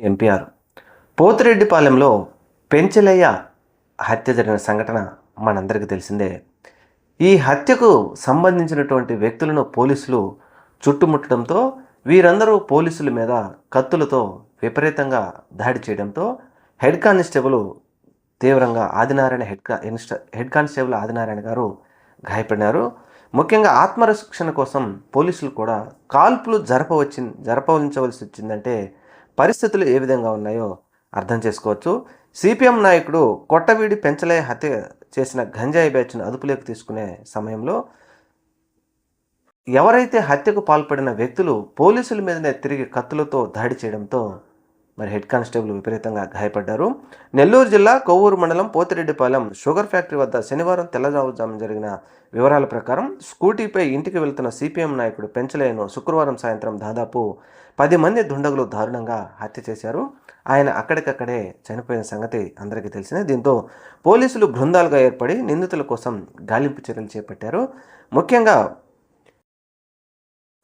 MPR పోతిరెడ్డిపాలెంలో Penchalaiah హత్య జరిగిన సంఘటన మనందరికీ తెలిసిందే. ఈ హత్యకు సంబంధించినటువంటి వ్యక్తులను పోలీసులు చుట్టుముట్టడంతో వీరందరూ పోలీసుల మీద కత్తులతో విపరీతంగా దాడి చేయడంతో హెడ్ కానిస్టేబుల్ తీవ్రంగా ఆదినారాయణ హెడ్ కా ఇన్స్ట- హెడ్ కానిస్టేబుల్ ఆదినారాయణ గారు గాయపడినారు. ముఖ్యంగా ఆత్మరక్షణ కోసం పోలీసులు కూడా కాల్పులు జరపవచ్చి జరపవలసి వచ్చిందంటే పరిస్థితులు ఏ విధంగా ఉన్నాయో అర్థం చేసుకోవచ్చు. సిపిఎం నాయకుడు కొట్టవీడి పెంచలయ్య హత్య చేసిన గంజాయి బ్యాచ్ను అదుపులోకి తీసుకునే సమయంలో ఎవరైతే హత్యకు పాల్పడిన వ్యక్తులు పోలీసుల మీదనే తిరిగి కత్తులతో దాడి చేయడంతో మరి హెడ్ కానిస్టేబుల్ విపరీతంగా గాయపడ్డారు. నెల్లూరు జిల్లా కొవ్వూరు మండలం పోతిరెడ్డిపాలెం షుగర్ ఫ్యాక్టరీ వద్ద శనివారం తెల్లవారుజామున జరిగిన వివరాల ప్రకారం స్కూటీపై ఇంటికి వెళ్తున్న సిపిఎం నాయకుడు పెంచలేను శుక్రవారం సాయంత్రం దాదాపు పది మంది దుండగులు దారుణంగా హత్య చేశారు. ఆయన అక్కడికక్కడే చనిపోయిన సంగతి అందరికీ తెలిసిందే. దీంతో పోలీసులు బృందాలుగా ఏర్పడి నిందితుల కోసం గాలింపు చర్యలు చేపట్టారు. ముఖ్యంగా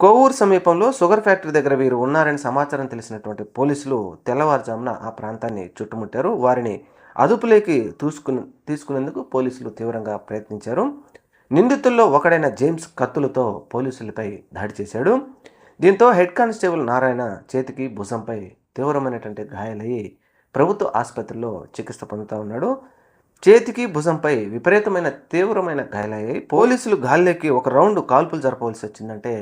కోవూరు సమీపంలో షుగర్ ఫ్యాక్టరీ దగ్గర వీరు ఉన్నారని సమాచారం తెలిసినటువంటి పోలీసులు తెల్లవారుజామున ఆ ప్రాంతాన్ని చుట్టుముట్టారు. వారిని అదుపులోకి తీసుకుని తీసుకునేందుకు పోలీసులు తీవ్రంగా ప్రయత్నించారు. నిందితుల్లో ఒకడైన జేమ్స్ కత్తులతో పోలీసులపై దాడి చేశాడు. దీంతో హెడ్ కానిస్టేబుల్ నారాయణ చేతికి భుజంపై తీవ్రమైనటువంటి గాయాలయ్యి ప్రభుత్వ ఆసుపత్రిలో చికిత్స పొందుతూ ఉన్నాడు. చేతికి భుజంపై విపరీతమైన తీవ్రమైన గాయాలయ్యాయి పోలీసులు గాల్లోకి ఒక రౌండ్ కాల్పులు జరపవలసి వచ్చిందంటే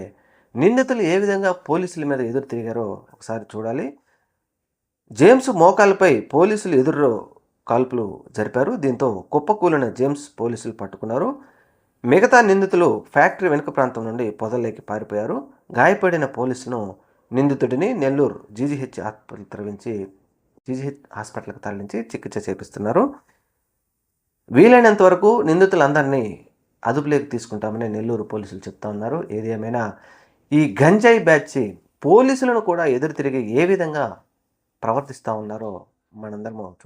నిందితులు ఏ విధంగా పోలీసుల మీద ఎదురు తిరిగారో ఒకసారి చూడాలి. జేమ్స్ మోకాలపై పోలీసులు ఎదురు కాల్పులు జరిపారు. దీంతో కుప్పకూలిన జేమ్స్ పోలీసులు పట్టుకున్నారు. మిగతా నిందితులు ఫ్యాక్టరీ వెనుక ప్రాంతం నుండి పొదల్లోకి పారిపోయారు. గాయపడిన పోలీసును నిందితుడిని నెల్లూరు జీజీహెచ్ హాస్పిటల్ తరలించి జీజీహెచ్ హాస్పిటల్కి తరలించి చికిత్స చేపిస్తున్నారు. వీలైనంత వరకు నిందితులందరినీ అదుపులోకి తీసుకుంటామని నెల్లూరు పోలీసులు చెప్తా ఉన్నారు. ఏది ఏమైనా ఈ గంజాయి బ్యాచ్ పోలీసులను కూడా ఎదురు తిరిగి ఏ విధంగా ప్రవర్తిస్తూ ఉన్నారో మనందరము చూ